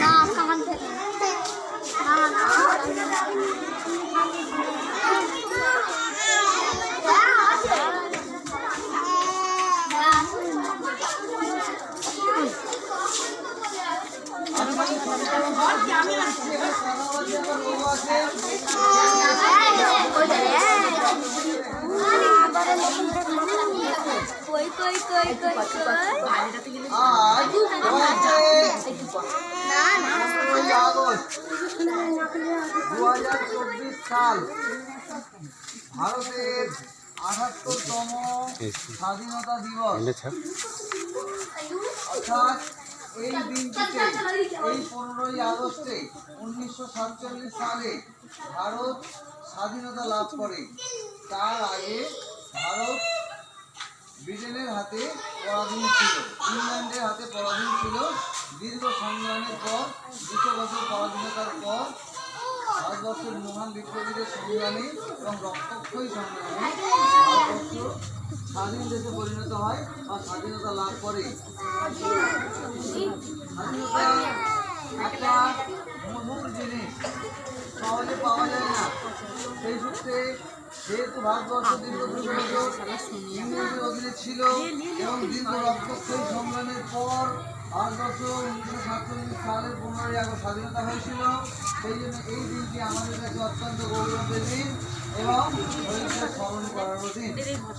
না সাল ভারতের আঠাত্তরতম স্বাধীনতা দিবস। অর্থাৎ এই দিনটিতে, এই পনেরোই আগস্টে উনিশশো সাতচল্লিশ সালে ভারত স্বাধীনতা লাভ করে। তার আগে ভারত ব্রিটেনের হাতে পরাধীন ছিল। ইংল্যান্ডের হাতে পরাধীন ছিল। দীর্ঘ সংগ্রামের পর, দুশো বছর পরাধীনতার পর, ভারতবর্ষের মহান বিপ্লবীদের সংগ্রামে এবং রক্তক্ষয়ী সংগ্রামে ভারতবর্ষ স্বাধীন দেশে পরিণত হয় বা স্বাধীনতা লাভ করে। স্বাধীনতা একটা জিনিস। সহজে পাওয়া যায় না। সেই সূত্রে যেহেতু ভারতবর্ষ দীর্ঘ অধীনে ছিল এবং দীর্ঘ সংগ্রামের পর ভারতবর্ষ উনিশশো সাতচল্লিশ সালের আগস্ট স্বাধীনতা হয়েছিল। সেই জন্য এই দিনটি আমাদের কাছে অত্যন্ত গৌরবের দিন। এবং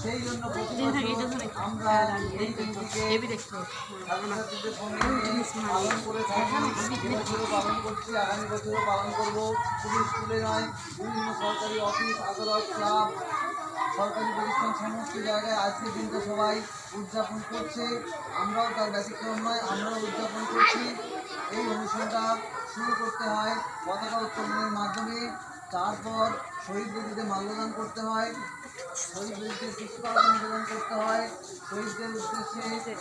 সেই জন্য আমরা পালন করে পালন করছি আগামী পালন নয় বিভিন্ন সরকারি অফিস আদালত ক্লাব সরকারি প্রতিষ্ঠান সমস্ত জায়গায় আজকের দিনটা সবাই উদযাপন করছে আমরাও তার ব্যতিক্রম নয় আমরাও উদযাপন করছি এই অনুষ্ঠানটা শুরু করতে হয় পতাকা উত্তোলনের মাধ্যমে। তারপর শহীদ বেদিতে মাল্যদান করতে হয় শহীদ বেদিতে পুষ্পার্ঘ্য নিবেদন করতে হয় শহীদদের উদ্দেশ্যে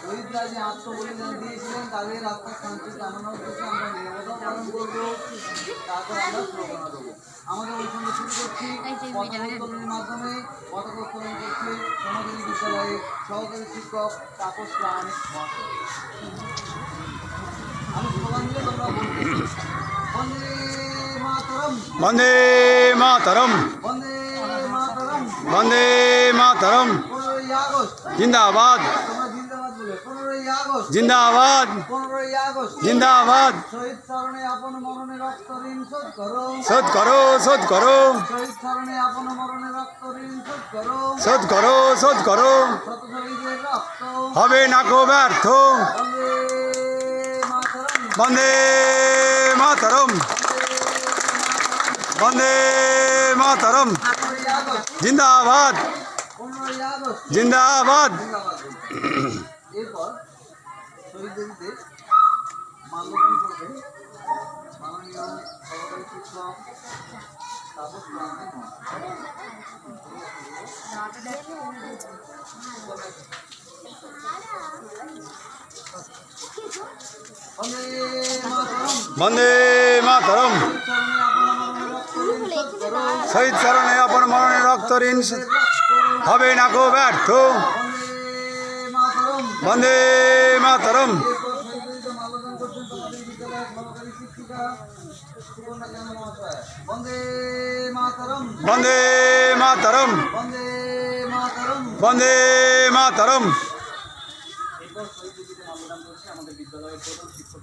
শহীদরা যে আত্মবলিদান দিয়েছিলেন তাদের আত্মার শান্তি কামনা উদ্দেশ্যে আমরা নিরাপত্তা পালন করব তারপর আমরা স্লোগানা দেবো আমাদের অনুষ্ঠানটা শুরু করছি পতাকা উত্তোলনের মাধ্যমে। পতাকা উত্তোলন করছে সমাজনী বিদ্যালয়ের সহকারী শিক্ষক তাপস মহাশয় আমি স্লোগান দিলে তোমরা বলবে মাতরম মাতরম। পনেরোই আগস্ট জিন্দাবাদ। জিন্দাবাদ। জিন্দাবাদ। শোধ করো শোধ করো। শোধ করো শোধ করো। হবে না কো ব্যর্থ। বন্দে মাতরম। বন্দে মাতরম। জিন্দাবাদ। জিন্দাবাদ। এরপর শহীদদেরকে মাল্যদান করবে বন্দে মাতরম বন্দে মাতরম। শহীদ চরণে আপন মরণে রক্ত ঋণ হবে না কো ব্যর্থ। বন্দে মাতরম। বন্দে মাতরম। বন্দে মাতরম। আমাদের বিদ্যালয়ের প্রধান শিক্ষক